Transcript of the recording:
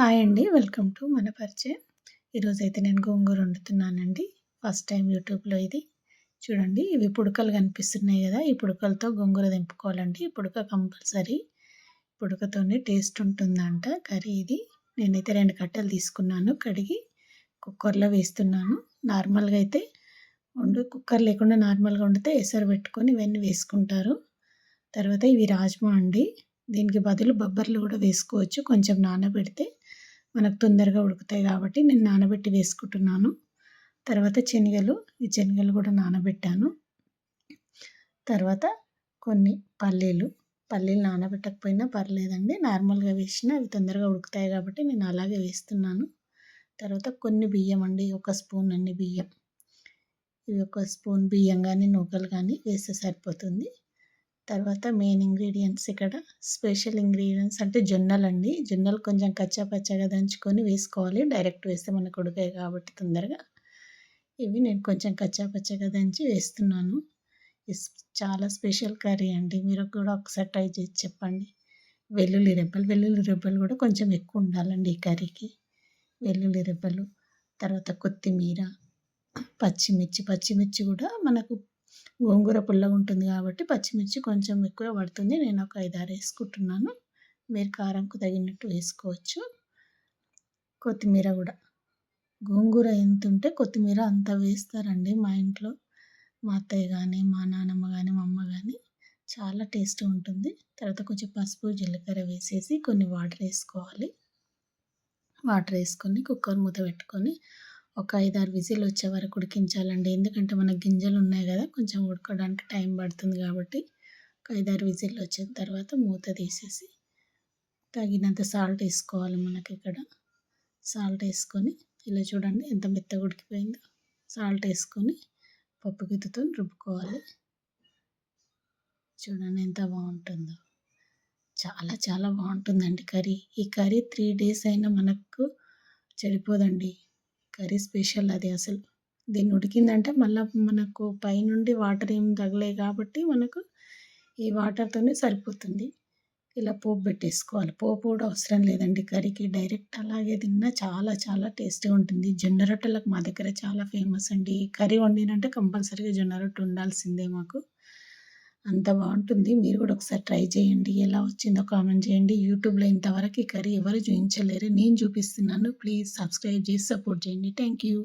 Hi అండి. Welcome to మన పరిచయం. ఈరోజైతే నేను గోంగూర వండుతున్నానండి. ఫస్ట్ టైం యూట్యూబ్‌లో ఇది. చూడండి ఇవి పుడకలు కనిపిస్తున్నాయి కదా ఈ పుడకలతో గోంగూర దింపుకోవాలండి. ఈ పుడక కంపల్సరీ పుడకతోనే టేస్ట్ ఉంటుందంట కర్రీ ఇది. నేనైతే రెండు కట్టలు తీసుకున్నాను. కడిగి కుక్కర్‌లో వేస్తున్నాను. నార్మల్‌గా అయితే వండు కుక్కర్ లేకుండా నార్మల్‌గా వండితే ఎసరు పెట్టుకొని ఇవన్నీ వేసుకుంటారు. తర్వాత ఇవి రాజ్మా అండి. దీనికి బదులు బొబ్బర్లు కూడా వేసుకోవచ్చు. కొంచెం నానబెడితే మనకు తొందరగా ఉడుకుతాయి కాబట్టి నేను నానబెట్టి వేసుకుంటున్నాను. తర్వాత శనగలు, ఈ శనగలు కూడా నానబెట్టాను. తర్వాత కొన్ని పల్లీలు, పల్లీలు నానబెట్టకపోయినా పర్లేదండి. నార్మల్‌గా వేసినా అవి తొందరగా ఉడుకుతాయి కాబట్టి నేను అలాగే వేస్తున్నాను. తర్వాత కొన్ని బియ్యం అండి. ఒక స్పూన్ అన్ని బియ్యం. ఇవి ఒక స్పూన్ బియ్యం కానీ నూకలు కానీ వేస్తే సరిపోతుంది. తర్వాత మెయిన్ ఇంగ్రీడియంట్స్ ఇక్కడ స్పెషల్ ఇంగ్రీడియంట్స్ అంటే జొన్నలండి. జొన్నలు కొంచెం కచ్చా పచ్చగా దంచుకొని వేసుకోవాలి. డైరెక్ట్ వేస్తే మనకు ఉడకాయి కాబట్టి తొందరగా. ఇవి నేను కొంచెం కచ్చా పచ్చగా దంచి వేస్తున్నాను. చాలా స్పెషల్ కర్రీ అండి. మీరు కూడా ఒకసారి ట్రై చేసి చెప్పండి. వెల్లుల్లి రెబ్బలు, వెల్లుల్లి రెబ్బలు కూడా కొంచెం ఎక్కువ ఉండాలండి ఈ కర్రీకి. వెల్లుల్లి రెబ్బలు, తర్వాత కొత్తిమీర, పచ్చిమిర్చి, పచ్చిమిర్చి కూడా మనకు గోంగూర పుల్లగా ఉంటుంది కాబట్టి పచ్చిమిర్చి కొంచెం ఎక్కువ పడుతుంది. నేను ఒక ఐదు ఆరు వేసుకుంటున్నాను. మీరు కారంకు తగినట్టు వేసుకోవచ్చు. కొత్తిమీర కూడా. గోంగూర ఎంత ఉంటే కొత్తిమీర అంత వేస్తారండి మా ఇంట్లో. మా అత్తయ్య కానీ మా నాన్నమ్మ కానీ మా అమ్మ కానీ చాలా టేస్ట్ ఉంటుంది. తర్వాత కొంచెం పసుపు జీలకర్ర వేసేసి కొన్ని వాటర్ వేసుకోవాలి. వాటర్ వేసుకొని కుక్కర్ మూత పెట్టుకొని ఒక ఐదు ఆరు విజిల్ వచ్చే వరకు ఉడికించాలండి. ఎందుకంటే మన గింజలు ఉన్నాయి కదా కొంచెం ఉడకడానికి టైం పడుతుంది కాబట్టి ఒక ఐదు ఆరు విజిల్ వచ్చిన తర్వాత మూత తీసేసి తగినంత సాల్ట్ వేసుకోవాలి మనకి ఇక్కడ. సాల్ట్ వేసుకొని ఇలా చూడండి ఎంత మెత్తగా ఉడికిపోయిందో. సాల్ట్ వేసుకొని పప్పు గుత్తుతో రుబ్బుకోవాలి. చూడండి ఎంత బాగుంటుందో. చాలా చాలా బాగుంటుందండి కర్రీ. ఈ కర్రీ త్రీ డేస్ అయినా మనకు చెడిపోదండి. కర్రీ స్పెషల్ అది అసలు. దీన్ని ఉడికిందంటే మళ్ళీ మనకు పైనుండి వాటర్ ఏం తగలే కాబట్టి మనకు ఈ వాటర్తోనే సరిపోతుంది. ఇలా పోపు పెట్టేసుకోవాలి. పోపు కూడా అవసరం లేదండి కర్రీకి. డైరెక్ట్ అలాగే తిన్నా చాలా చాలా టేస్టీగా ఉంటుంది. జొన్న రొట్టెలకు మా దగ్గర చాలా ఫేమస్ అండి. కర్రీ వండినంటే కంపల్సరీగా జొన్న రొట్టె ఉండాల్సిందే మాకు. అంత బాగుంటుంది. మీరు కూడా ఒకసారి ట్రై చేయండి. ఎలా వచ్చిందో కామెంట్ చేయండి. యూట్యూబ్లో ఇంతవరకు ఈ కర్రీ ఎవరు చూపించలేరు నేను చూపిస్తున్నాను. ప్లీజ్ సబ్స్క్రైబ్ చేసి సపోర్ట్ చేయండి. Thank you.